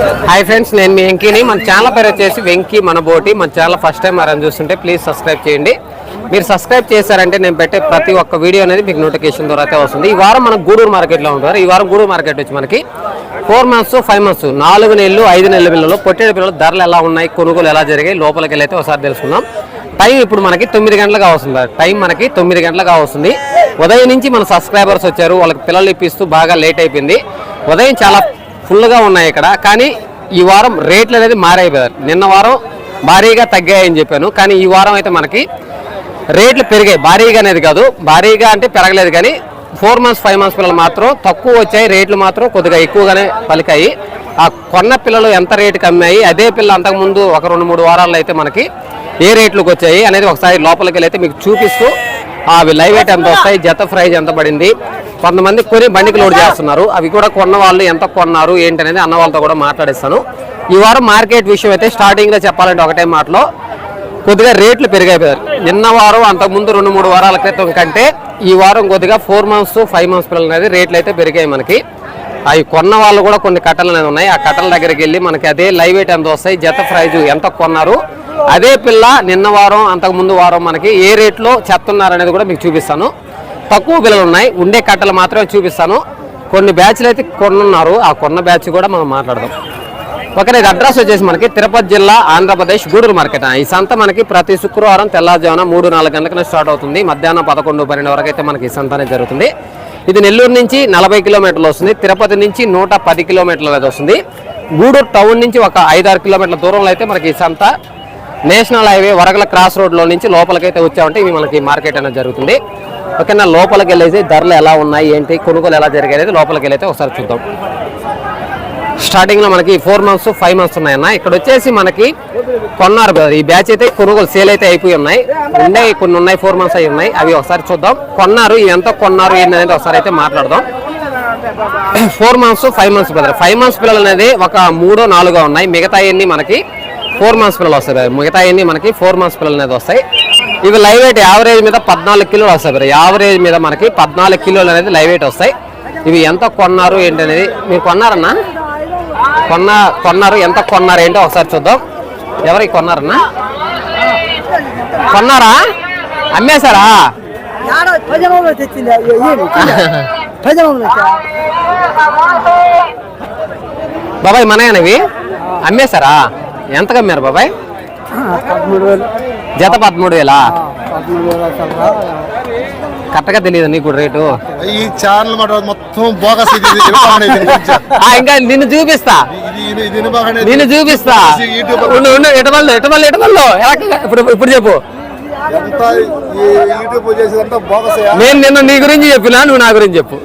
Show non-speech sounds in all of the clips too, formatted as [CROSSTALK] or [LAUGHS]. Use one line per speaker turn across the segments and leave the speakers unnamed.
Hi friends నేను మీ వెంకీని. మన channel పేరు వచ్చేసి వెంకీ మన బోటి. మన ఛానల్ ఫస్ట్ టైం ఎవరైనా చూస్తుంటే ప్లీజ్ సబ్స్క్రైబ్ చేయండి. మీరు సబ్స్క్రైబ్ చేశారంటే నేను పెట్టే ప్రతి ఒక్క వీడియో అనేది మీకు నోటిఫికేషన్ ద్వారా అయితే వస్తుంది. ఈ వారం మనం గూడూరు మార్కెట్లో ఉంటారు ఈ వారం గూడూరు మార్కెట్ వచ్చి మనకి ఫోర్ మంత్స్ ఫైవ్ మంత్స్ నాలుగు నెలలు ఐదు నెలల పిల్లలు పొట్టేడు పిల్లలు ధరలు ఎలా ఉన్నాయి కొనుగోలు ఎలా జరిగాయి లోపలికి వెళ్ళి అయితే ఒకసారి తెలుసుకుందాం. టైం ఇప్పుడు మనకి తొమ్మిది గంటలుగా వస్తుంది టైం మనకి తొమ్మిది గంటలుగా వస్తుంది. ఉదయం నుంచి మన సబ్స్క్రైబర్స్ వచ్చారు వాళ్ళకి పిల్లలు ఇప్పిస్తూ బాగా లేట్ అయిపోయింది. ఉదయం చాలా ఫుల్గా ఉన్నాయి ఇక్కడ. కానీ ఈ వారం రేట్లు అనేది మారాయి బ్రదర్. నిన్న వారం భారీగా తగ్గాయని చెప్పాను. కానీ ఈ వారం అయితే మనకి రేట్లు పెరిగాయి. భారీగా అనేది కాదు. భారీగా అంటే పెరగలేదు. కానీ ఫోర్ మంత్స్ ఫైవ్ మంత్స్ పిల్లలు మాత్రం తక్కువ వచ్చాయి. రేట్లు మాత్రం కొద్దిగా ఎక్కువగానే పలికాయి. ఆ కొన్న పిల్లలు ఎంత రేటుకి అమ్మాయి? అదే పిల్ల అంతకుముందు ఒక రెండు మూడు వారాల్లో అయితే మనకి ఏ రేట్లకు వచ్చాయి అనేది ఒకసారి లోపలికి వెళ్ళి అయితే మీకు చూపిస్తూ అవి లైవ్ వెయిట్ ఎంత వస్తాయి? జత ప్రైజ్ ఎంత పడింది? కొంతమంది కొని బండికి లోడ్ చేస్తున్నారు. అవి కూడా కొన్న వాళ్ళు ఎంత కొన్నారు ఏంటి అనేది అన్న వాళ్ళతో కూడా మాట్లాడిస్తాను. ఈ వారం మార్కెట్ విషయం అయితే స్టార్టింగ్లో చెప్పాలంటే ఒకటే మాటలో. కొద్దిగా రేట్లు పెరిగైపోయారు. నిన్న వారం అంతకుముందు రెండు మూడు వారాల క్రితం కంటే ఈ వారం కొద్దిగా ఫోర్ మంత్స్ ఫైవ్ మంత్స్ పిల్లలు అనేది రేట్లు అయితే పెరిగాయి మనకి. అవి కొన్న వాళ్ళు కూడా కొన్ని కట్టలు అనేది ఉన్నాయి. ఆ కట్టల దగ్గరికి వెళ్ళి మనకి అదే లైవ్ వెయిట్ ఎంత వస్తాయి. జత ప్రైజు ఎంత కొన్నారు. అదే పిల్ల నిన్న వారం అంతకు ముందు వారం మనకి ఏ రేట్లో చెప్తున్నారు అనేది కూడా మీకు చూపిస్తాను. తక్కువ పిల్లలు ఉన్నాయి. ఉండే కట్టలు మాత్రమే చూపిస్తాను. కొన్ని బ్యాచ్లు అయితే కొనున్నారు. ఆ కొన్న బ్యాచ్ కూడా మనం మాట్లాడదాం. ఓకే ఇది అడ్రస్ వచ్చేసి మనకి తిరుపతి జిల్లా ఆంధ్రప్రదేశ్ గూడూరు మార్కెట్. ఈ సంత మనకి ప్రతి శుక్రవారం తెల్లారుజామున మూడు నాలుగు గంటలకు స్టార్ట్ అవుతుంది. మధ్యాహ్నం పదకొండు పన్నెండు వరకు అయితే మనకి ఈ సంత అనేది జరుగుతుంది. ఇది నెల్లూరు నుంచి నలభై కిలోమీటర్లు వస్తుంది. తిరుపతి నుంచి నూట పది కిలోమీటర్లు అనేది వస్తుంది. గూడూరు టౌన్ నుంచి ఒక ఐదారు కిలోమీటర్ల దూరంలో అయితే మనకి ఈ సంత నేషనల్ హైవే వరగల క్రాస్ రోడ్లో నుంచి లోపలికైతే వచ్చామంటే ఇవి మనకి మార్కెట్ అనేది జరుగుతుంది. ఓకేనా లోపలికి వెళ్ళేసి ధరలు ఎలా ఉన్నాయి ఏంటి కొనుగోలు ఎలా జరిగేది లోపలికి వెళ్ళైతే ఒకసారి చూద్దాం. స్టార్టింగ్లో మనకి ఫోర్ మంత్స్ ఫైవ్ మంత్స్ ఉన్నాయన్న. ఇక్కడ వచ్చేసి మనకి కొన్నారు బ్రదర్ ఈ బ్యాచ్ అయితే కొనుగోలు సేల్ అయితే అయిపోయి ఉన్నాయి. ఉండే కొన్ని ఉన్నాయి ఫోర్ మంత్స్ అయి ఉన్నాయి. అవి ఒకసారి చూద్దాం. కొన్నారు ఇవి ఎంత కొన్నారు ఏంటనేది అనేది ఒకసారి అయితే మాట్లాడదాం. Four months five months brother. Five months పిల్లలు అనేది ఒక మూడో నాలుగో ఉన్నాయి. మిగతా అన్ని మనకి ఫోర్ మంత్స్ పిల్లలు వస్తాయి మిగతా అన్ని మనకి ఫోర్ మంత్స్ పిల్లలు అనేది వస్తాయి. ఇవి లైవ్ వెయిట్ యావరేజ్ మీద పద్నాలుగు కిలోలు వస్తాయి యావరేజ్ మీద మనకి పద్నాలుగు కిలోలు అనేది లైవ్ వెయిట్ వస్తాయి. ఇవి ఎంత కొన్నారు ఏంటి అనేది మీరు కొన్నారన్నా? కొన్న కొన్నారు ఎంత కొన్నారు ఏంటో ఒకసారి చూద్దాం. ఎవరికి కొన్నారన్నా? కొన్నారా? అమ్మేశారా? బాబాయ్ మనయనవి అమ్మేశారా? ఎంతకు అమ్మారు బాబాయ్?
పదమూడు వేలు.
జత పదమూడు వేలా?
పదమూడు వేలు అసలు
కరెక్ట్గా తెలియదు నీకు రేటు.
ఈ ఛానల్ మాట మొత్తం బోగస్ ఇది ఇది వినబాగనే దీని గురించి.
ఆ, ఇంకా నిన్ను చూపిస్తా.
ఇది ఇది ఇది వినబాగనే
నిన్ను చూపిస్తా. ఉండు ఉండు ఎటవల్లో ఎటవల్లో ఎటవల్లో ఇప్పుడు ఇప్పుడు చెప్పు.
ఎంత ఈ యూట్యూబ్ చేసేదంతా బోగసయా
నేను నిన్న నీ గురించి చెప్పినా నువ్వు నా గురించి చెప్పు.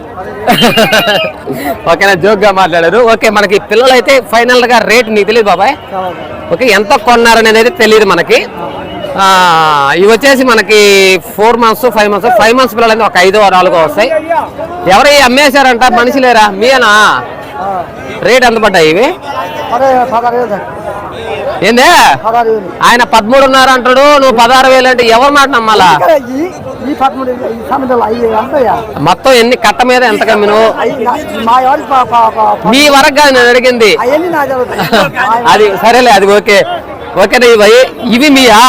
ఓకేనా జోక్గా మాట్లాడారు. ఓకే మనకి పిల్లలు అయితే ఫైనల్గా రేట్ నీకు తెలియదు బాబాయ్. ఓకే ఎంత కొన్నారని అనేది తెలియదు మనకి. ఇవి వచ్చేసి మనకి four months five months. Five months పిల్లలు ఒక ఐదో నాలుగో వస్తాయి. ఎవరు అమ్మేశారంట? మనిషి లేరా? మీనా రేట్ ఎంత పడ్డాయి ఇవి? ఏందే? ఆయన పదమూడున్నర అంటాడు నువ్వు పదహారు వేలు అంటే ఎవరు మాట నమ్మాలా? మొత్తం ఎన్ని కట్ట మీద ఎంత కమ్మిను
మా
వరకు కాదు నేను అడిగింది. అది సరేలే అది ఓకే. ఓకేనా ఇవి ఇవి మీయా?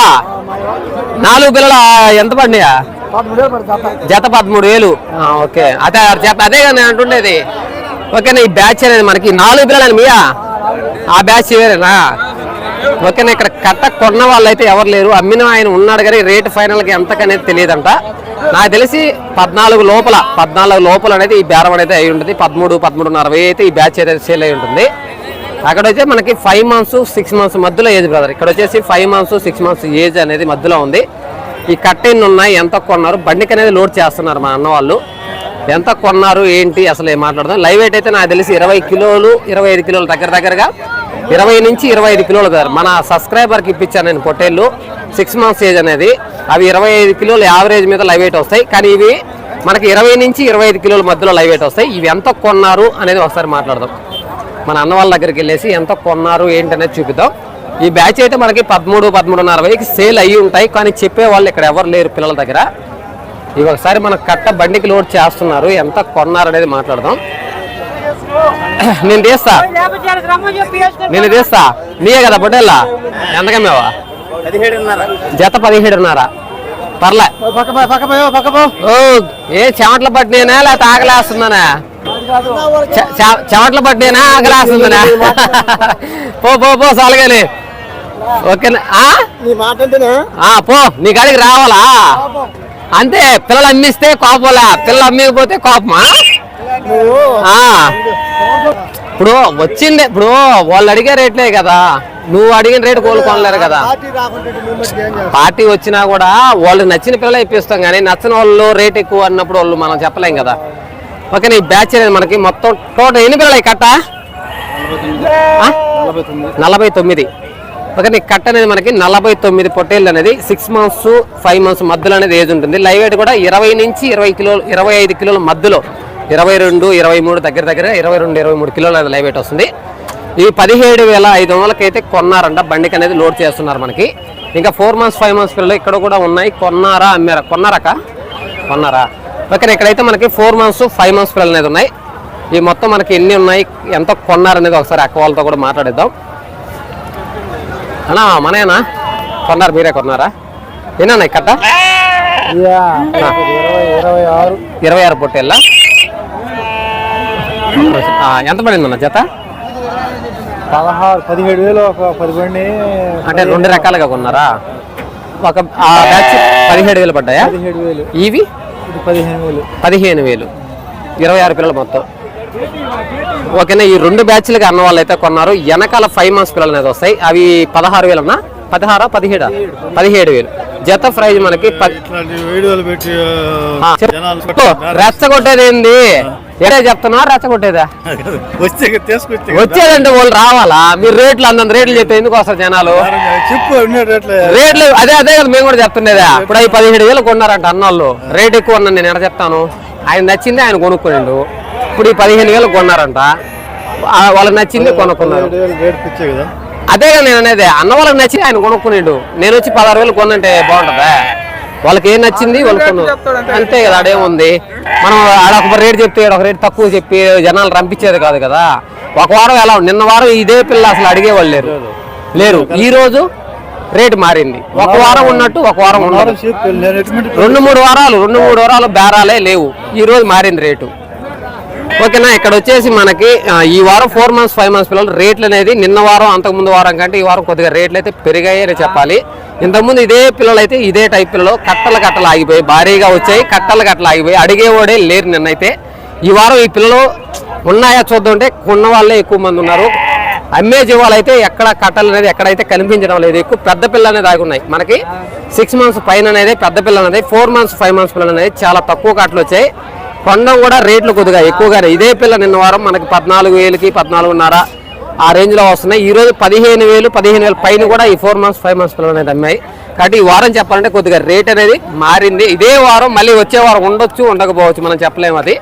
నాలుగు పిల్లలు ఎంత పడినాయా? జత పదమూడు వేలు. ఓకే. అదే జత అదే కదా నేను అంటుండేది. ఓకేనా ఈ బ్యాచ్ అనేది మనకి నాలుగు పిల్లలు మీయా? ఆ బ్యాచ్ వేరేనా? ఓకేనా ఇక్కడ కట్ట కొన్న వాళ్ళు అయితే ఎవరు లేరు. అమ్మిన ఆయన ఉన్నాడు కానీ రేట్ ఫైనల్గా ఎంతకనేది తెలియదంట. నాకు తెలిసి పద్నాలుగు లోపల పద్నాలుగు లోపల అనేది ఈ బేరం అనేది అయి ఉంటుంది. పదమూడు పదమూడున్నర వెయ్యి అయితే ఈ బ్యాచ్ అయితే సేల్ అయి ఉంటుంది. అక్కడ వచ్చి మనకి ఫైవ్ మంత్స్ సిక్స్ మంత్స్ మధ్యలో ఏజ్ బ్రదర్ ఇక్కడ వచ్చేసి five months six months age అనేది మధ్యలో ఉంది. ఈ కట్టెన్ ఉన్నాయి ఎంత కొన్నారు బండికి అనేది లోడ్ చేస్తున్నారు మా అన్న వాళ్ళు. ఎంత కొన్నారు ఏంటి అసలు ఏం మాట్లాడదాం. లైవ్ వెయిట్ అయితే నాకు తెలిసి ఇరవై కిలోలు ఇరవై ఐదు కిలోలు దగ్గర దగ్గరగా ఇరవై నుంచి ఇరవై ఐదు కిలోలు కదా. మన సబ్స్క్రైబర్కి ఇప్పించాను నేను పొట్టేళ్ళు. సిక్స్ మంత్స్ ఏజ్ అనేది. అవి ఇరవై ఐదు కిలోలు యావరేజ్ మీద లైవ్ వెయిట్ వస్తాయి. కానీ ఇవి మనకి ఇరవై నుంచి ఇరవై ఐదు కిలోల మధ్యలో లైవ్ వెయిట్ వస్తాయి. ఇవి ఎంత కొన్నారు అనేది ఒకసారి మాట్లాడదాం. మన అన్న వాళ్ళ దగ్గరికి వెళ్ళేసి ఎంత కొన్నారు ఏంటి అనేది చూపిద్దాం. ఈ బ్యాచ్ అయితే మనకి పదమూడు పదమూడున్నర వెయ్యికి సేల్ అయ్యి ఉంటాయి. కానీ చెప్పేవాళ్ళు ఇక్కడ ఎవరు లేరు పిల్లల దగ్గర. ఇవి ఒకసారి మన కట్ట బండికి లోడ్ చేస్తున్నారు. ఎంత కొన్నారు అనేది మాట్లాడదాం. [COUGHS] నేను తీస్తా. నేను తీస్తా. నీయే కదా పొట్టేళ్ళ? ఎంతకమ్మేవా? జత పదిహేడున్నర. పర్లే. ఓ ఏ చెమటలు పట్టినేనా లేకపోతే ఆకలేస్తుందనా? చెమటలు పట్టినేనా ఆకలేస్తుందనా? [LAUGHS] పో పో పో సాలుగాని. ఓకేనా? ఆ? ఆ, పో నీ కాడికి రావాలా? అంతే పిల్లలు అమ్మిస్తే కోపంలా? పిల్లలు అమ్మకపోతే కోపమా? ఇప్పుడు వచ్చింది ఇప్పుడు వాళ్ళు అడిగే రేట్లే కదా. నువ్వు అడిగిన రేటు కోలుకోలేరు కదా.
పార్టీ
వచ్చినా కూడా వాళ్ళకి నచ్చిన పిల్లలు ఇప్పిస్తాం కానీ నచ్చిన వాళ్ళు రేట్ ఎక్కువ అన్నప్పుడు వాళ్ళు మనం చెప్పలేం కదా. ఓకే నీ బ్యాచ్ అనేది మనకి మొత్తం టోటల్ ఎన్ని పిల్లలు కట్ట? నలభై తొమ్మిది. ఓకే నీ కట్ట అనేది మనకి నలభై తొమ్మిది పొట్టేళ్ళు అనేది సిక్స్ మంత్స్ ఫైవ్ మంత్స్ మధ్యలో అనేది ఏజ్ ఉంటుంది. లైవ్ వెయిట్ కూడా ఇరవై నుంచి ఇరవై కిలోలు ఇరవై ఐదు కిలోల మధ్యలో. ఇరవై రెండు ఇరవై మూడు దగ్గర దగ్గర ఇరవై రెండు ఇరవై మూడు కిలోలు లైవ్ వెయిట్ వస్తుంది. ఇవి పదిహేడు వేల ఐదు వందలకి అయితే కొన్నారంట. బండికి అనేది లోడ్ చేస్తున్నారు మనకి. ఇంకా ఫోర్ మంత్స్ ఫైవ్ మంత్స్ పిల్లలు ఇక్కడ కూడా ఉన్నాయి. కొన్నారా అమ్మారా? కొన్నారక కొన్నారా? ఓకే ఇక్కడైతే మనకి ఫోర్ మంత్స్ ఫైవ్ మంత్స్ పిల్లలు అనేది ఉన్నాయి. ఈ మొత్తం మనకి ఎన్ని ఉన్నాయి ఎంత కొన్నారనేది ఒకసారి అక్క వాళ్ళతో కూడా మాట్లాడిద్దాం. అన్నా మనయేనా? కొన్నారు మీరే కొన్నారా? ఎన్ని కట్ట?
ఇరవై ఆరు.
ఇరవై ఆరు పొట్టేళ్ళ? ఎంత పడింది అన్న జత?
పదహారు పదిహేడు వేలు ఒక పది బండి
అంటే రెండు రకాలుగా కొన్నారా? ఒక ఆ బ్యాచ్ పదిహేడు వేలు పడ్డాయా?
పదిహేడు వేలు.
ఇవి?
పదిహేను వేలు.
పదిహేను వేలు. ఇరవై ఆరు పిల్లలు మొత్తం. ఓకేనా ఈ రెండు బ్యాచ్లకి అన్న వాళ్ళు అయితే కొన్నారు. వెనకాల ఫైవ్ మంత్స్ పిల్లలు అనేది వస్తాయి. అవి పదహారు వేలన్నా? పదహారా పదిహేడా. పదిహేడు వేలు. జత ప్రైజ్ మనకి. రెచ్చగొట్టేది ఏంది ఎడే చెప్తున్నా రెచ్చగొట్టేదా?
వచ్చే
వచ్చేదంటే వాళ్ళు రావాలా? మీరు రేట్లు అంతంత రేట్లు చెప్తే ఎందుకు వస్తారు జనాలు?
రేట్లే?
అదే అదే కదా మేము కూడా చెప్తుండేదా ఇప్పుడు అవి పదిహేడు వేలు కొన్నారంట అన్నోళ్ళు. రేట్ ఎక్కువ ఉన్నాను నేను ఎక్కడ చెప్తాను? ఆయన నచ్చింది ఆయన కొనుక్కోండు ఇప్పుడు ఈ పదిహేను వేలు కొన్నారంట. వాళ్ళకి నచ్చింది కొనుక్కున్నారు.
పదిహేడు వేలు రేట్ పిచ్చే కదా
అదే కదా నేను అనేది అన్న వాళ్ళకి నచ్చింది ఆయన కొనుక్కునేడు. నేను వచ్చి పదహారు వేలు కొనంటే బాగుంటుందా? వాళ్ళకి ఏం నచ్చింది వాళ్ళు కొను అంతే. కదా ఆడేముంది మనం ఆడ ఒక రేట్ చెప్తే ఈడ ఒక రేట్ తక్కువ చెప్పి జనాలు రంపించేది కాదు కదా. ఒక వారం ఎలా? నిన్న వారం ఇదే పిల్ల అసలు అడిగేవాళ్ళు లేరు. లేరు. ఈ రోజు రేటు మారింది. ఒక వారం ఉన్నట్టు ఒక వారం
చెప్పు ఎటువంటి
రెండు మూడు వారాలు రెండు మూడు వారాలు బేరాలే లేవు. ఈ రోజు మారింది రేటు. ఓకేనా ఇక్కడ వచ్చేసి మనకి ఈ వారం ఫోర్ మంత్స్ ఫైవ్ మంత్స్ పిల్లలు రేట్లు అనేది నిన్న వారం అంతకుముందు వారం కంటే ఈ వారం కొద్దిగా రేట్లు అయితే పెరిగాయి చెప్పాలి. ఇంతకుముందు ఇదే పిల్లలు అయితే ఇదే టైప్ పిల్లలు కట్టలు కట్టలు ఆగిపోయి భారీగా వచ్చాయి కట్టలు కట్టలు ఆగిపోయి అడిగేవాడే లేరు నిన్నైతే. ఈ వారం ఈ పిల్లలు ఉన్నాయా చూద్దామంటే కొన్న వాళ్ళే ఎక్కువ మంది ఉన్నారు. అమ్మే జీవాలు అయితే ఎక్కడ కట్టలు అనేది ఎక్కడైతే కనిపించడం లేదు ఎక్కువ పెద్ద పిల్లలు అనేది ఆగి ఉన్నాయి. మనకి సిక్స్ మంత్స్ పైన అనేది పెద్ద పిల్లలు అనేది ఫోర్ మంత్స్ ఫైవ్ మంత్స్ పిల్లలు అనేది చాలా తక్కువ కట్టలు వచ్చాయి. కొండ కూడా రేట్లు కొద్దిగా ఎక్కువగానే ఇదే పిల్ల నిన్న వారం మనకి పద్నాలుగు వేలకి పద్నాలుగున్నర ఆ రేంజ్లో వస్తున్నాయి. ఈ రోజు పదిహేను వేలు పదిహేను వేలు పైన కూడా ఈ ఫోర్ మంత్స్ ఫైవ్ మంత్స్ పిల్లలు అనేది అమ్మాయి. కాబట్టి ఈ వారం చెప్పాలంటే కొద్దిగా రేట్ అనేది మారింది. ఇదే వారం మళ్ళీ వచ్చే వారం ఉండొచ్చు ఉండకపోవచ్చు మనం చెప్పలేము అది.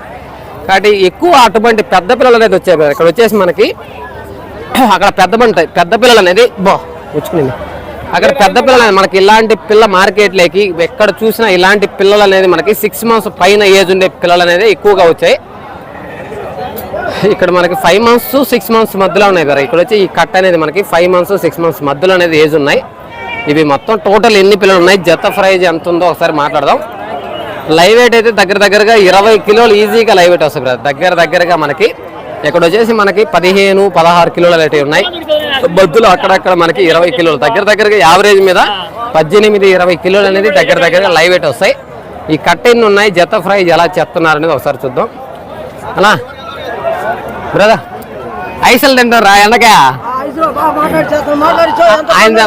కాబట్టి ఎక్కువ అటువంటి పెద్ద పిల్లలు అనేది వచ్చాయి ఇక్కడ వచ్చేసి మనకి అక్కడ పెద్ద బండి పెద్ద పిల్లలు అనేది బా వచ్చుకునింది అక్కడ పెద్ద పిల్లలు మనకి ఇలాంటి పిల్ల మార్కెట్లోకి ఎక్కడ చూసినా ఇలాంటి పిల్లలు అనేది మనకి సిక్స్ మంత్స్ పైన ఏజ్ ఉండే పిల్లలు అనేది ఎక్కువగా వచ్చాయి. ఇక్కడ మనకి ఫైవ్ మంత్స్ సిక్స్ మంత్స్ మధ్యలో ఉన్నాయి కదా. ఇక్కడ వచ్చి ఈ కట్ అనేది మనకి ఫైవ్ మంత్స్ సిక్స్ మంత్స్ మధ్యలో అనేది ఏజ్ ఉన్నాయి. ఇవి మొత్తం టోటల్ ఎన్ని పిల్లలు ఉన్నాయి? జత ప్రైజ్ ఎంత ఉందో ఒకసారి మాట్లాడదాం. లైవ్ వెయిట్ అయితే దగ్గర దగ్గరగా ఇరవై కిలోలు ఈజీగా లైవ్ వెయిట్ వస్తుంది. దగ్గర దగ్గరగా మనకి ఇక్కడ వచ్చేసి మనకి పదిహేను పదహారు కిలోలు అయితే ఉన్నాయి. బొద్దులు అక్కడక్కడ మనకి ఇరవై కిలోలు. దగ్గర దగ్గరగా యావరేజ్ మీద పద్దెనిమిది ఇరవై కిలోలు అనేది దగ్గర దగ్గరగా లైవ్ వెయిట్ వస్తాయి. ఈ కట్ ఎన్ని ఉన్నాయి? జత ప్రైజ్ ఎలా చెప్తున్నారు అనేది ఒకసారి చూద్దాం. అలా బ్రదర్ ఐసలు తింటారా ఎండకా? ఆయన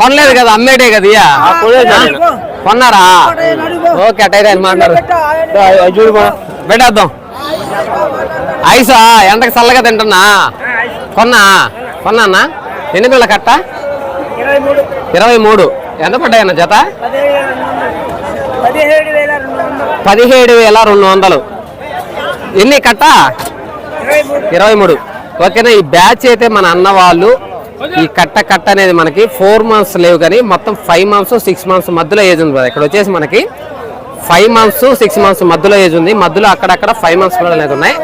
కొనలేదు కదా అమ్మేటే కదా ఇయ్య. కొన్నారా? ఓకే అటైతే ఆయన మాట్లాడు. చూడు పెట్టేద్దాం ఐసా ఎండకి చల్లగా తింటున్నా? కొన్నా కొన్నా అన్న? ఎన్ని పిల్లల కట్ట? ఇరవై మూడు. ఎంత పడ్డాయన్న జత?
పదిహేడు వేల రెండు వందలు.
ఎన్ని కట్ట? ఇరవై మూడు. ఓకేనా ఈ బ్యాచ్ అయితే మన అన్న వాళ్ళు ఈ కట్ట కట్ట అనేది మనకి ఫోర్ మంత్స్ లేవు కానీ మొత్తం ఫైవ్ మంత్స్ సిక్స్ మంత్స్ మధ్యలో ఏజ్ ఉంది. ఇక్కడ వచ్చేసి మనకి ఫైవ్ మంత్స్ సిక్స్ మంత్స్ మధ్యలో ఏజ్ ఉంది. మధ్యలో అక్కడక్కడ ఫైవ్ మంత్స్ పిల్లలు అనేది ఉన్నాయి.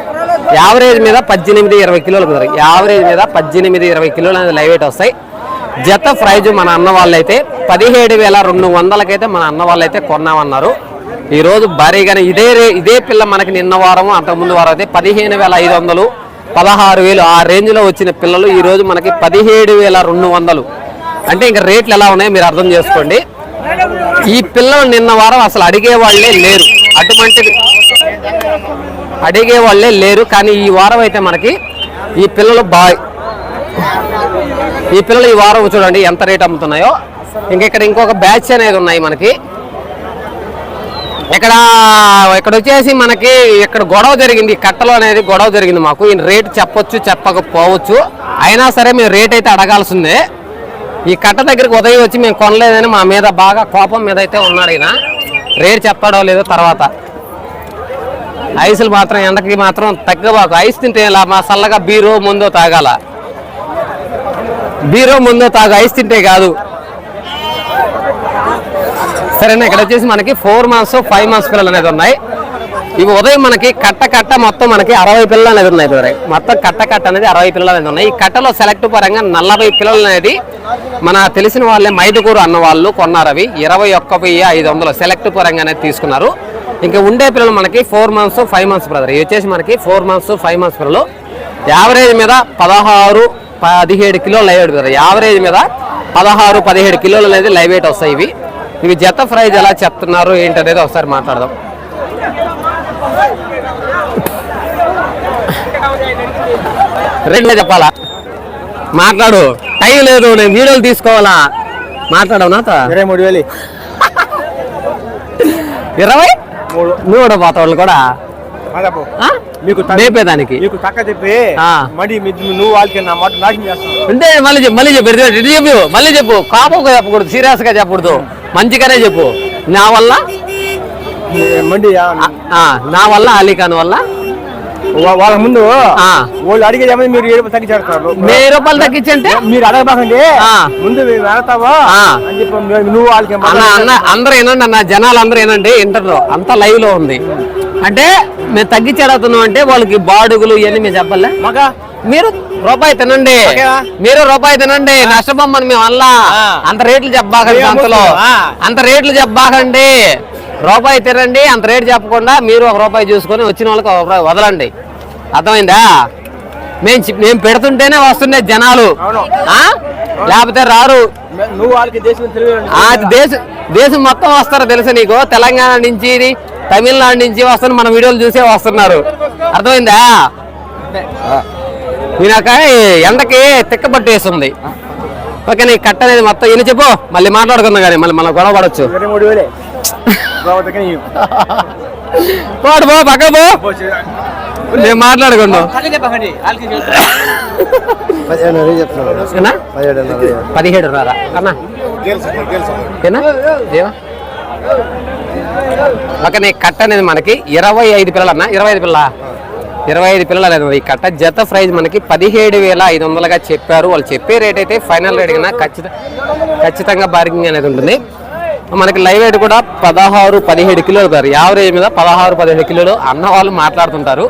యావరేజ్ మీద పద్దెనిమిది ఇరవై కిలోలు కుదరు యావరేజ్ మీద పద్దెనిమిది ఇరవై కిలోలు అనేది లైవ్ వెయిట్ వస్తాయి. జత ప్రైజ్ మన అన్న వాళ్ళైతే పదిహేడు వేల రెండు వందలకైతే మన అన్న వాళ్ళైతే కొన్నామన్నారు. ఈరోజు భారీగానే ఇదే రే ఇదే పిల్ల మనకి నిన్న వారం అంతకుముందు వారం అయితే పదిహేను వేల ఐదు వందలు పదహారు వేలు ఆ రేంజ్లో వచ్చిన పిల్లలు ఈరోజు మనకి పదిహేడు వేల రెండు వందలు. అంటే ఇంకా రేట్లు ఎలా ఉన్నాయో మీరు అర్థం చేసుకోండి. ఈ పిల్లలు నిన్న వారం అసలు అడిగే వాళ్ళే లేరు. అటువంటిది అడిగే వాళ్ళే లేరు. కానీ ఈ వారం అయితే మనకి ఈ పిల్లలు బాయ్. ఈ పిల్లలు ఈ వారం చూడండి ఎంత రేట్ అమ్ముతున్నాయో. ఇంక ఇక్కడ ఇంకొక బ్యాచ్ అనేది ఉన్నాయి మనకి. ఇక్కడ ఇక్కడ వచ్చేసి మనకి ఇక్కడ గొడవ జరిగింది. ఈ కట్టలో అనేది గొడవ జరిగింది మాకు. ఈ రేట్ చెప్పొచ్చు చెప్పకపోవచ్చు. అయినా సరే మేము రేట్ అయితే అడగాల్సిందే. ఈ కట్ట దగ్గరికి ఉదయం వచ్చి మేము కొనలేదని మా మీద బాగా కోపం మీద అయితే ఉన్నాడు ఈయన. రేట్ చెప్తాడో లేదో తర్వాత. ఐసులు మాత్రం ఎండకి మాత్రం తగ్గబాకు. ఐస్ తింటే ఇలా మా చల్లగా బీరో ముందో తాగాల. బీరో ముందో తాగు ఐస్ తింటే కాదు. సరేనా? ఇక్కడ వచ్చేసి మనకి ఫోర్ మంత్స్ ఫైవ్ మంత్స్ పిల్లలు అనేది ఉన్నాయి. ఇవి ఉదయం మనకి కట్ట కట్ట మొత్తం మనకి అరవై పిల్లలు అనేది ఉన్నాయి ఇదివరకు. మొత్తం కట్ట కట్ట అనేది అరవై పిల్లలు అనేది ఉన్నాయి. ఈ కట్టలో సెలెక్ట్ పరంగా నలభై పిల్లలు అనేది మన తెలిసిన వాళ్ళే మైదుకూరు అన్న వాళ్ళు కొన్నారు అవి. ఇరవై ఒక్క వెయ్యి ఐదు వందలు సెలెక్ట్ పరంగా అనేది తీసుకున్నారు. ఇంకా ఉండే పిల్లలు మనకి four months five months brother ఇవి వచ్చేసి మనకి ఫోర్ మంత్స్ ఫైవ్ మంత్స్ పిల్లలు. యావరేజ్ మీద పదహారు పదిహేడు కిలోలు లైవ్ వెయిట్ బ్రదర్ యావరేజ్ మీద పదహారు పదిహేడు కిలోలు అనేది లైవ్ వెయిట్ వస్తాయి ఇవి. ఇవి జత ప్రైజ్ ఎలా చెప్తున్నారు ఏంటనేది ఒకసారి మాట్లాడదాం. రెండే చెప్పాలా? మాట్లాడు. టైం లేదు నేను వీడియోలు తీసుకోవాలా? మాట్లాడవు నాతో.
ఇరవై మూడు వేలు.
ఇరవై? నువ్వు కూడా పోతా వాళ్ళు కూడా?
మీకు త-
మేపేదానికి.
మీకు తక్క చెప్పి.
ఆ.
మడి మీ- నువ్వు వాళ్ళకి నా మాట నాశనం చేస్తావు.
అంటే మళ్ళీ చెప్పు మళ్ళీ చెప్పు చెప్పు మళ్ళీ చెప్పు. కాపంగా చెప్పకూడదు సీరియస్గా చెప్పకూడదు. మంచిగానే చెప్పు. నా వల్ల?
మండి
నా వల్ల అలీఖాన్ వల్ల?
వాళ్ళ ముందు. వాళ్ళు అడిగే ఏమైనా మీరు ఏడు తగ్గి చేస్తారు
వెయ్యి రూపాయలు తగ్గించంటే?
మీరు అడగబాకండి. ముందు వెళ్తావా. అని చెప్పి నువ్వు వాళ్ళకి
అందరూ ఏనండి అన్న జనాలు అందరూ ఏనండి ఇంటర్లో అంతా లైవ్లో ఉంది. అంటే మేము తగ్గించి అడుగుతున్నాం అంటే వాళ్ళకి బాడుగులు ఇవన్నీ మేము చెప్పాలా? మీరు రూపాయి తినండి? మీరు రూపాయి తినండి. నష్టపోమ్మని మేము అల్లా. అంత రేట్లు చెప్పబాకండి
మేము
అంతలో. అంత రేట్లు చెప్పబాకండి. రూపాయి తినండి అంత రేటు చెప్పకుండా మీరు ఒక రూపాయి చూసుకొని వచ్చిన వాళ్ళకి ఒక రూపాయి వదలండి. అర్థమైందా? మేము మేము పెడుతుంటేనే వస్తుండే జనాలు? లేకపోతే రారు.
దేశం
దేశం మొత్తం వస్తారు తెలుసా నీకు? తెలంగాణ నుంచి తమిళనాడు నుంచి వస్తున్న మన వీడియోలు చూసే వస్తున్నారు. అర్థమైందా? ఈయనక ఎండకి తిక్కబట్టేస్తుంది ఓకే నీ కట్ట అనేది మొత్తం ఈయన చెప్పు. మళ్ళీ మాట్లాడుకుందాం కానీ మళ్ళీ మనం గొడవ పడవచ్చు పోడు పో పక్క పో నేను మాట్లాడుకుందాం ఏనా? పదిహేడు రారా? అన్నా? ఏనా? కట్ట అనేది మనకి ఇరవై ఐదు పిల్లలు అన్న? ఇరవై ఐదు పిల్ల ఇరవై ఐదు పిల్లలు అనేది కట్ట. జత ప్రైజ్ మనకి పదిహేడు వేల ఐదు వందలుగా చెప్పారు. వాళ్ళు చెప్పే రేట్ అయితే ఫైనల్ రేట్ కన్నా ఖచ్చిత ఖచ్చితంగా బార్గింగ్ అనేది ఉంటుంది. మనకి లైవ్ రేట్ కూడా పదహారు పదిహేడు కిలోలు కాదు యావరేజ్ మీద పదహారు పదిహేడు కిలోలు అన్న వాళ్ళు మాట్లాడుతుంటారు.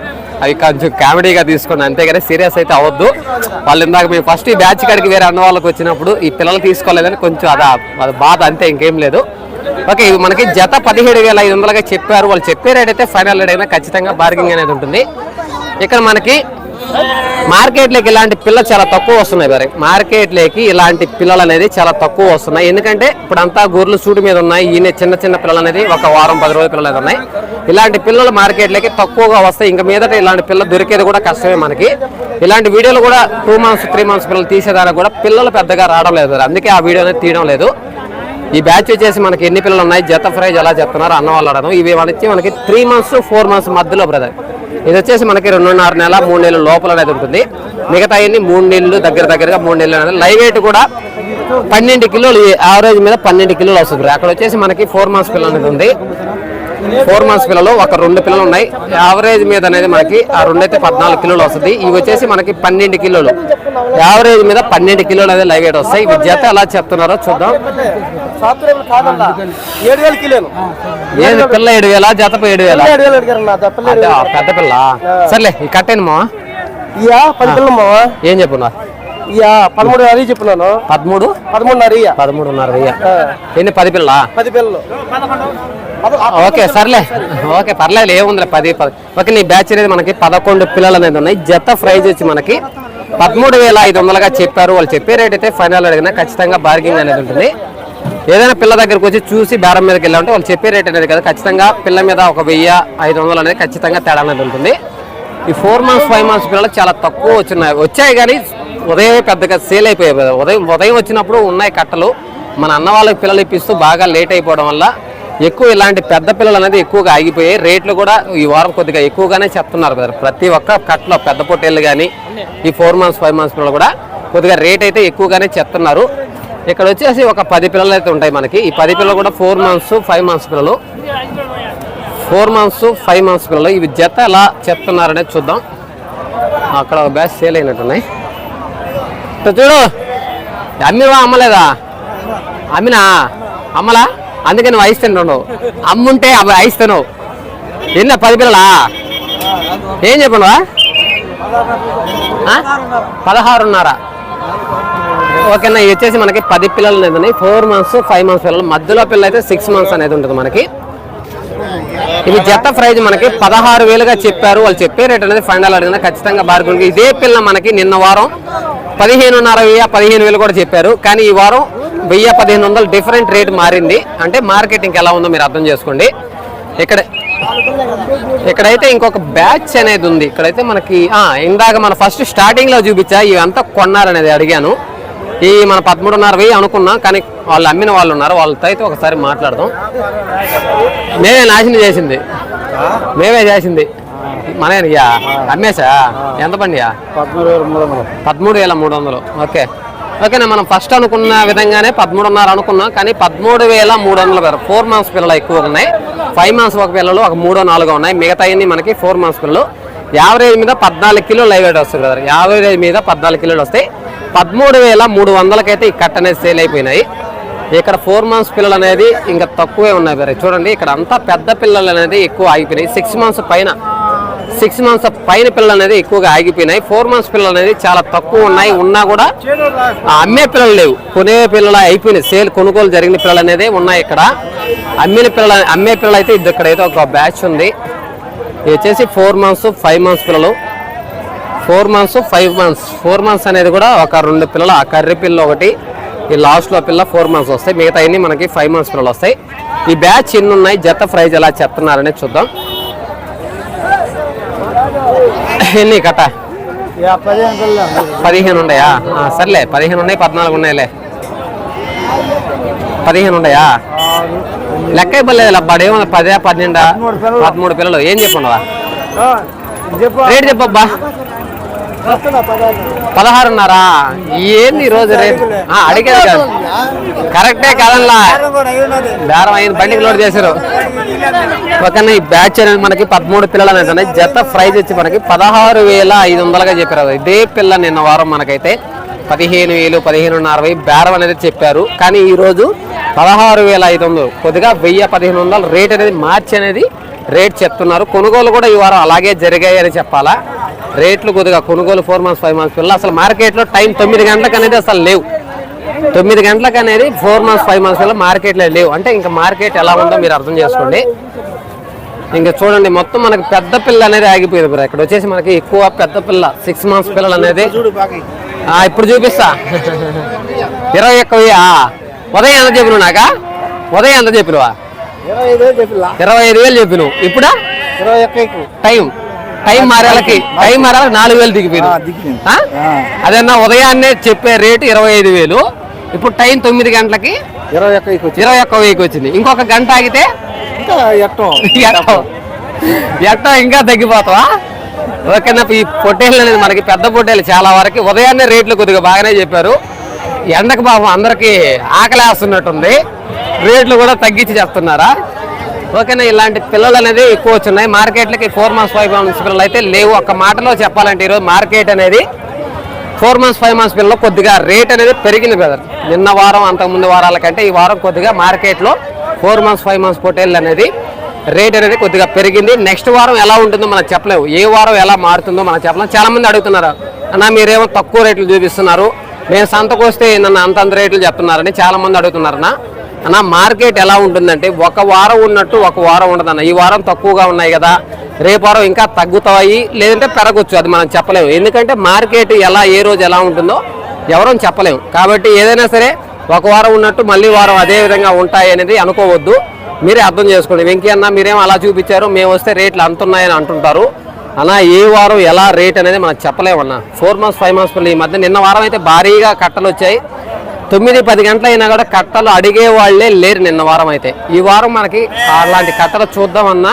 అవి కొంచెం కామెడీగా తీసుకోండి అంతేగాని సీరియస్ అయితే అవ్వద్దు. వాళ్ళు ఇందాక మేము ఫస్ట్ ఈ బ్యాచ్ కాడికి వేరే అన్న వాళ్ళకి వచ్చినప్పుడు ఈ పిల్లలు తీసుకోలేదని కొంచెం అదా అది బాధ అంతే ఇంకేం లేదు. ఓకే ఇవి మనకి జత పదిహేడు వేల ఐదు వందలుగా చెప్పారు. వాళ్ళు చెప్పే రేట్ అయితే ఫైనల్ రేట్ అయినా ఖచ్చితంగా బార్గింగ్ అనేది ఉంటుంది. ఇక్కడ మనకి మార్కెట్లోకి ఇలాంటి పిల్లలు చాలా తక్కువ వస్తున్నాయి మరి. మార్కెట్లోకి ఇలాంటి పిల్లలు అనేది చాలా తక్కువ వస్తున్నాయి. ఎందుకంటే ఇప్పుడు అంతా గొర్రెలు సూటి మీద ఉన్నాయి. ఈయన చిన్న చిన్న పిల్లలు అనేది ఒక వారం పది రోజుల పిల్లలు ఉన్నాయి. ఇలాంటి పిల్లలు మార్కెట్లోకి తక్కువగా వస్తాయి. ఇంకా మీదట ఇలాంటి పిల్లలు దొరికేది కూడా కష్టమే మనకి. ఇలాంటి వీడియోలు కూడా టూ మంత్స్ త్రీ మంత్స్ పిల్లలు తీసేదానికి కూడా పిల్లలు పెద్దగా రావడం లేదు అందుకే ఆ వీడియో అనేది తీయడం లేదు. ఈ బ్యాచ్ వచ్చేసి మనకి ఎన్ని పిల్లలు ఉన్నాయి? జత ప్రైజ్ ఎలా చెప్తున్నారు? అన్న వాళ్ళు అడగడం ఇవి వచ్చి మనకి త్రీ మంత్స్ ఫోర్ మంత్స్ మధ్యలో బ్రదర్. ఇది వచ్చేసి మనకి రెండున్నర నెల మూడు నెలల లోపల అనేది ఉంటుంది. మిగతా అన్ని మూడు నెలలు దగ్గర దగ్గరగా మూడు నెలలు అనేది లైవ్ వెయిట్ కూడా పన్నెండు కిలోలు యావరేజ్ మీద పన్నెండు కిలోలు వస్తుంది అక్కడ వచ్చేసి మనకి ఫోర్ మంత్స్ పిల్లలు అనేది ఉంది. ఫోర్ మంత్స్ పిల్లలు ఒక రెండు పిల్లలు ఉన్నాయి. యావరేజ్ మీద అనేది మనకి ఆ రెండు అయితే పద్నాలుగు కిలోలు వస్తుంది. ఇవి వచ్చేసి మనకి పన్నెండు కిలోలు. యావరేజ్ మీద పన్నెండు కిలోలు అనేది లైవ్ వెయిట్ వస్తాయి. ఇవి జత ఎలా చెప్తున్నారో చూద్దాం.
సాత్రం కాదన్నా. ఏడు వేలు కిలోలు
ఏది పిల్ల ఏడు వేల జత ఏడు వేల
ఏడు అడిగారన్న
పెద్ద పిల్ల. సర్లే ఈ కట్టేను మా
ఇయా పది పిల్లలు మావా?
ఏం చెప్పున్నా
ఇయా పదమూడు అరీ చెప్పినాను
పదమూడు?
పదమూడున్నర ఇయ్య
పదమూడున్నర వెయ్యి ఎన్ని పది పిల్ల?
పది పిల్లలు.
ఓకే సర్లే. ఓకే పర్లేదు ఏముందిలే పది పది. ఓకే నీ బ్యాచ్ అనేది మనకి పదకొండు పిల్లలు అనేది ఉన్నాయి. జత ప్రైజ్ వచ్చి మనకి పదమూడు వేల ఐదు వందలుగా చెప్పారు. వాళ్ళు చెప్పే రేట్ అయితే ఫైనల్ అడిగినా ఖచ్చితంగా బార్గింగ్ అనేది ఉంటుంది. ఏదైనా పిల్ల దగ్గరకు వచ్చి చూసి బేరం మీదకి వెళ్ళామంటే వాళ్ళు చెప్పే రేట్ అనేది కదా. ఖచ్చితంగా పిల్ల మీద ఒక వెయ్యి ఐదు వందలు అనేది ఖచ్చితంగా తేడా అనేది ఉంటుంది. ఈ ఫోర్ మంత్స్ ఫైవ్ మంత్స్ పిల్లలు చాలా తక్కువ వచ్చినాయి. వచ్చాయి కానీ ఉదయం పెద్దగా సేల్ అయిపోయాయి. ఉదయం ఉదయం వచ్చినప్పుడు ఉన్నాయి కట్టలు. మన అన్న వాళ్ళకి పిల్లలు ఇప్పిస్తూ బాగా లేట్ అయిపోవడం వల్ల ఎక్కువ ఇలాంటి పెద్ద పిల్లలు అనేది ఎక్కువగా ఆగిపోయాయి. రేట్లు కూడా ఈ వారం కొద్దిగా ఎక్కువగానే చెప్తున్నారు కదా. ప్రతి ఒక్క కట్టలో పెద్ద పొట్టేళ్ళు కానీ ఈ ఫోర్ మంత్స్ ఫైవ్ మంత్స్ పిల్లలు కూడా కొద్దిగా రేట్ అయితే ఎక్కువగానే చెప్తున్నారు. ఇక్కడ వచ్చేసి ఒక పది పిల్లలు అయితే ఉంటాయి మనకి. ఈ పది పిల్లలు కూడా ఫోర్ మంత్స్ ఫైవ్ మంత్స్ పిల్లలు. ఫోర్ మంత్స్ ఫైవ్ మంత్స్ పిల్లలు. ఇవి జత ఎలా చెప్తున్నారనేది చూద్దాం. అక్కడ ఒక బ్యాచ్ సేల్ అయినట్టున్నాయి. చూడు. అమ్మివా అమ్మలేదా? అమ్మినా? అమ్మలా? అందుకే నువ్వు ఐస్ తింటున్నావు. అమ్ముంటే అవి ఐస్ తినవు. ఎన్న పది పిల్లలా? ఏం చెప్పండు పదహారున్నర. ఓకేనా ఇవి వచ్చేసి మనకి పది పిల్లలు అనేది ఉన్నాయి ఫోర్ మంత్స్ ఫైవ్ మంత్స్ పిల్లలు. మధ్యలో పిల్లలు అయితే సిక్స్ మంత్స్ అనేది ఉంటుంది మనకి. ఇవి జత ప్రైజ్ మనకి పదహారు వేలుగా చెప్పారు. వాళ్ళు చెప్పే రేట్ అనేది ఫైనల్ అడిగిన ఖచ్చితంగా బార్గెన్ ఇదే పిల్ల మనకి నిన్న వారం పదిహేనున్నర వెయ్యి పదిహేను వేలు కూడా చెప్పారు. కానీ ఈ వారం వెయ్యి పదిహేను వందలు డిఫరెంట్ రేట్ మారింది. అంటే మార్కెటింగ్ ఎలా ఉందో మీరు అర్థం చేసుకోండి. ఇక్కడ ఇక్కడైతే ఇంకొక బ్యాచ్ అనేది ఉంది. ఇక్కడైతే మనకి ఇందాక మన ఫస్ట్ స్టార్టింగ్లో చూపించా. ఇవంతా కొన్నారనేది అడిగాను. ఈ మన పదమూడున్నర వెయ్యి అనుకున్నా కానీ వాళ్ళు అమ్మిన వాళ్ళు ఉన్నారు. వాళ్ళతో అయితే ఒకసారి మాట్లాడదాం. మేమే నాశనం చేసింది. మేమే చేసింది. మనయ్యా అమ్మేసా? ఎంత పండియా
పదమూడు వేల మూడు వందలు.
ఓకే. ఓకేనా మనం ఫస్ట్ అనుకున్న విధంగానే పదమూడున్నర అనుకున్నాం కానీ పదమూడు వేల మూడు వందలు పేరు ఫోర్ మంత్స్ పిల్లలు ఎక్కువ ఉన్నాయి. ఫైవ్ మంత్స్ ఒక పిల్లలు ఒక మూడో నాలుగో ఉన్నాయి. మిగతా మనకి ఫోర్ మంత్స్ పిల్లలు. యావరేజ్ మీద పద్నాలుగు కిలోలు లైవ్ వెయిట్ వస్తుంది కదా యావరేజ్ మీద పద్నాలుగు కిలోలు వస్తాయి. పదమూడు వేల మూడు వందలకైతే ఈ కట్ అనేది సేల్ అయిపోయినాయి. ఇక్కడ ఫోర్ మంత్స్ పిల్లలు అనేది ఇంకా తక్కువే ఉన్నాయి మరి. చూడండి ఇక్కడ అంతా పెద్ద పిల్లలు అనేది ఎక్కువ ఆగిపోయినాయి. సిక్స్ మంత్స్ పైన సిక్స్ మంత్స్ పైన పిల్లలు అనేది ఎక్కువగా ఆగిపోయినాయి. ఫోర్ మంత్స్ పిల్లలు అనేది చాలా తక్కువ ఉన్నాయి. ఉన్నా కూడా ఆ, అమ్మే పిల్లలు లేవు. కొనే పిల్లలు అయిపోయినాయి. సేల్ కొనుగోలు జరిగిన పిల్లలు అనేది ఉన్నాయి ఇక్కడ. అమ్మిన పిల్లలు అమ్మే పిల్లలు అయితే ఇది ఇక్కడ అయితే ఒక బ్యాచ్ ఉంది. ఇది వచ్చేసి ఫోర్ మంత్స్ ఫైవ్ మంత్స్ పిల్లలు. Four months five months. Four months అనేది కూడా ఒక రెండు పిల్లలు ఆ కర్రీ పిల్ల ఒకటి ఈ లాస్ట్లో పిల్ల ఫోర్ మంత్స్ వస్తాయి. మిగతా అన్ని మనకి ఫైవ్ మంత్స్ పిల్లలు వస్తాయి. ఈ బ్యాచ్ ఎన్ని ఉన్నాయి? జత ప్రైజ్ ఎలా చెప్తున్నారనేది చూద్దాం. ఎన్ని కట్ట?
పదిహేను
ఉన్నాయా? సర్లే పదిహేను ఉన్నాయి పద్నాలుగు ఉన్నాయిలే. పదిహేను ఉన్నాయా? లెక్క ఇవ్వలేదు అబ్బాడు ఏమన్నా పదే పన్నెండా?
పదమూడు పిల్లలు.
ఏం చెప్పండవా
చెప్పు.
రేట్ చెప్పబ్బా పదహారున్నారా? ఏంది ఈ రోజు రేట్ అడిగేది కాదు. కరెక్టే
కాదనలా.
బేరం అయిన బండికి లోడ్ చేశారు. పక్కన ఈ బ్యాచ్ అనేది మనకి పదమూడు పిల్లలు అనేది ఉన్నాయి. జత ప్రైజ్ వచ్చి మనకి పదహారు వేల ఐదు వందలుగా చెప్పారు. ఇదే పిల్ల నిన్న వారం మనకైతే పదిహేను వేలు పదిహేనున్నర వెయ్యి బేరం అనేది చెప్పారు. కానీ ఈరోజు పదహారు వేల ఐదు వందలు. కొద్దిగా వెయ్యి పదిహేను వందలు రేట్ అనేది మార్చి అనేది రేట్ చెప్తున్నారు. కొనుగోలు కూడా ఈ వారం అలాగే జరిగాయి అని చెప్పాలా? రేట్లు కొద్దిగా కొనుగోలు ఫోర్ మంత్స్ ఫైవ్ మంత్స్ పిల్లలు అసలు మార్కెట్లో టైం తొమ్మిది గంటలకు అనేది అసలు లేవు. తొమ్మిది గంటలకు అనేది ఫోర్ మంత్స్ ఫైవ్ మంత్స్ వల్ల మార్కెట్లో లేవు. అంటే ఇంకా మార్కెట్ ఎలా ఉందో మీరు అర్థం చేసుకోండి. ఇంకా చూడండి మొత్తం మనకి పెద్ద పిల్ల అనేది ఆగిపోయింది బ్రో. ఇక్కడ వచ్చేసి మనకి ఎక్కువ పెద్ద పిల్ల సిక్స్ మంత్స్ పిల్లలు అనేది. ఇప్పుడు చూపిస్తా. ఇరవై ఒక్క వెయ్యా ఉదయం ఎంత చెప్పినావు నాకా? ఉదయం ఎంత చెప్పినవా?
ఇరవై ఐదు వేలు
చెప్పినావు. ఇప్పుడా?
ఇరవై ఎక్కువ
టైం. టైం మారేళ్ళకి టైం మారాలకి. నాలుగు వేలు
దిగిపోయింది.
అదన్నా ఉదయాన్నే చెప్పే రేటు ఇరవై ఐదు వేలు. ఇప్పుడు టైం తొమ్మిది గంటలకి
ఇరవై ఒక్క.
ఇరవై ఒక్క వెయ్యికి వచ్చింది. ఇంకొక గంట ఆగితే?
ఎట్టం.
ఇంకా తగ్గిపోతావా? ఓకేనా ఈ పొట్టేళ్ళు అనేది మనకి పెద్ద పొట్టేళ్ళు చాలా వరకు ఉదయాన్నే రేట్లు కొద్దిగా బాగానే చెప్పారు. ఎండకు పాపం అందరికి ఆకలేస్తున్నట్టుంది. రేట్లు కూడా తగ్గించి చెప్తున్నారా ఓకేనా ఇలాంటి పిల్లలు అనేది ఎక్కువ వచ్చున్నాయి మార్కెట్లకి ఫోర్ మంత్స్ ఫైవ్ మంత్స్ పిల్లలు అయితే లేవు. ఒక్క మాటలో చెప్పాలంటే ఈరోజు మార్కెట్ అనేది ఫోర్ మంత్స్ ఫైవ్ మంత్స్ పిల్లలు కొద్దిగా రేట్ అనేది పెరిగింది బ్రదర్ నిన్న వారం అంతకుముందు వారాల కంటే ఈ వారం కొద్దిగా మార్కెట్లో ఫోర్ మంత్స్ ఫైవ్ మంత్స్ పొటేళ్ళు అనేది రేట్ అనేది కొద్దిగా పెరిగింది. నెక్స్ట్ వారం ఎలా ఉంటుందో మనం చెప్పలేము ఏ వారం ఎలా మారుతుందో మనం చెప్పలేము చాలా మంది అడుగుతున్నారు అన్న మీరేమో తక్కువ రేట్లు చూపిస్తున్నారు. నేను సంతకు వస్తే నన్ను అంత అంత రేట్లు చెప్తున్నారని చాలా మంది అన్న మార్కెట్ ఎలా ఉంటుందంటే ఒక వారం ఉన్నట్టు ఒక వారం ఉండదన్న ఈ వారం తక్కువగా ఉన్నాయి కదా. రేపు వారం ఇంకా తగ్గుతాయి లేదంటే పెరగచ్చు అది మనం చెప్పలేము. ఎందుకంటే మార్కెట్ ఎలా ఏ రోజు ఎలా ఉంటుందో ఎవరూ చెప్పలేము. కాబట్టి ఏదైనా సరే ఒక వారం ఉన్నట్టు మళ్ళీ వారం అదే విధంగా ఉంటాయి అనేది అనుకోవద్దు. మీరే అర్థం చేసుకోండి. వెంకీ అన్న మీరేం అలా చూపించారు? మేము వస్తే రేట్లు అంతున్నాయని అంటుంటారు. అలా ఏ వారం ఎలా రేట్ అనేది మనం చెప్పలేమన్నా. ఫోర్ మంత్స్ ఫైవ్ మంత్స్ ఈ మధ్య నిన్న వారం అయితే భారీగా కట్టలు వచ్చాయి. తొమ్మిది పది గంటలు అయినా కూడా కట్టలు అడిగే వాళ్ళే లేరు నిన్న వారం అయితే. ఈ వారం మనకి అలాంటి కట్టలు చూద్దామన్నా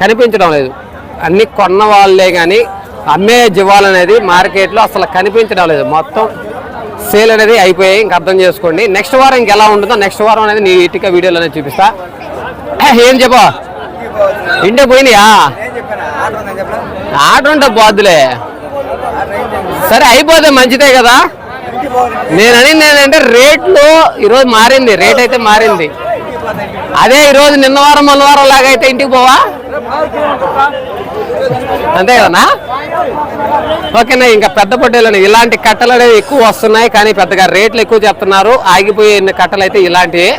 కనిపించడం లేదు. అన్ని కొన్న వాళ్ళే కానీ అమ్మే జీవాలు అనేది మార్కెట్లో అసలు కనిపించడం లేదు. మొత్తం సేల్ అనేది అయిపోయాయి ఇంకా అర్థం చేసుకోండి. నెక్స్ట్ వారం ఇంకెలా ఉంటుందో నెక్స్ట్ వారం అనేది నీ ఇటుక వీడియోలో అనేది చూపిస్తా. ఏం చెప్పా? ఇంటికి పోయినాయా? ఆర్డర్ ఉంటే పోద్దులే. సరే అయిపోతే మంచిదే కదా? నేను అనేది ఏంటంటే రేట్లు ఈరోజు మారింది రేట్ అయితే మారింది. అదే ఈరోజు నిన్న వారం మొన్న లాగా అయితే ఇంటికి పోవా? అంతే కదనా ఓకేనా ఇంకా పెద్ద పొట్టేలు ఇలాంటి కట్టలు అనేవి ఎక్కువ వస్తున్నాయి కానీ పెద్దగా రేట్లు ఎక్కువ చెప్తున్నారు. ఆగిపోయే కట్టలు అయితే ఇలాంటివి.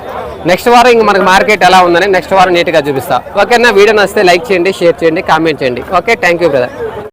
నెక్స్ట్ వారం ఇంక మనకి మార్కెట్ ఎలా ఉందని నెక్స్ట్ వారం నీట్గా చూపిస్తా. ఓకేనా వీడియో నచ్చితే లైక్ చేయండి షేర్ చేయండి కామెంట్ చేయండి. Okay thank you brother.